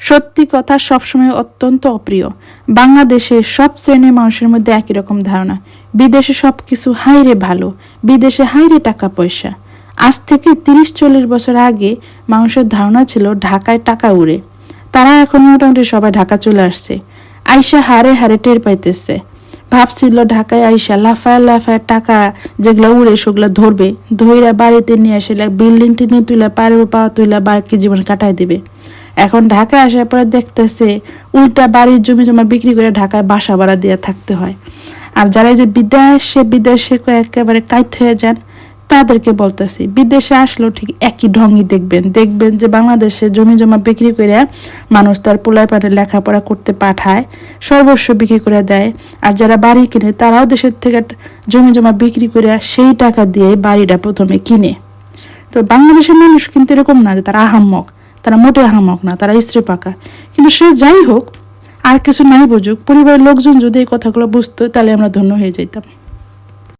সত্যি কথা সবসময় অত্যন্ত অপ্রিয়। বাংলাদেশে সব শ্রেণির মানুষের মধ্যে একই রকম ধারণা। বিদেশে সব কিছু হাইরে ভালো, বিদেশে হাইরে টাকা পয়সা। আজ থেকে তিরিশ চল্লিশ বছর আগে মানুষের ধারণা ছিল ঢাকায় টাকা উড়ে। তারা এখন মোটামুটি সবাই ঢাকা চলে আসছে। আইসা হারে হারে টের পাইতেছে। ভাবছিল ঢাকায় আইসা লাফায় লাফায় টাকা যেগুলো উড়ে সেগুলো ধরবে, ধইরা বাড়িতে নিয়ে আসলে বিল্ডিং টিনে তুলে পারে পাওয়া তুলে বাকি জীবন কাটায় দিবে। এখন ঢাকায় আসার পরে দেখতেছে উল্টা বাড়ির জমি জমা বিক্রি করে ঢাকায় বাসা ভাড়া দিয়ে থাকতে হয়। আর যারা যে বিদেশে বিদেশে একেবারে কাইত হয়ে যান, তাদেরকে বলতেছি, বিদেশে আসলেও ঠিক একই ঢঙ্গই দেখবেন। দেখবেন যে বাংলাদেশে জমি জমা বিক্রি করে মানুষ তার পোলায় পানে লেখাপড়া করতে পাঠায়, সর্বস্ব বিক্রি করে দেয়। আর যারা বাড়ি কিনে, তারাও দেশের থেকে জমি জমা বিক্রি করে সেই টাকা দিয়ে বাড়িটা প্রথমে কিনে। তো বাংলাদেশের মানুষ কিন্তু এরকম না যে তারা আহাম্মক। তারা মোটে আহামক না, তারা স্ত্রী পাকা। কিন্তু সে যাই হোক, আর কিছু নাই বুঝুক, পরিবারের লোকজন যদি এই কথাগুলো বুঝতো, তাহলে আমরা ধন্য হয়ে যেতাম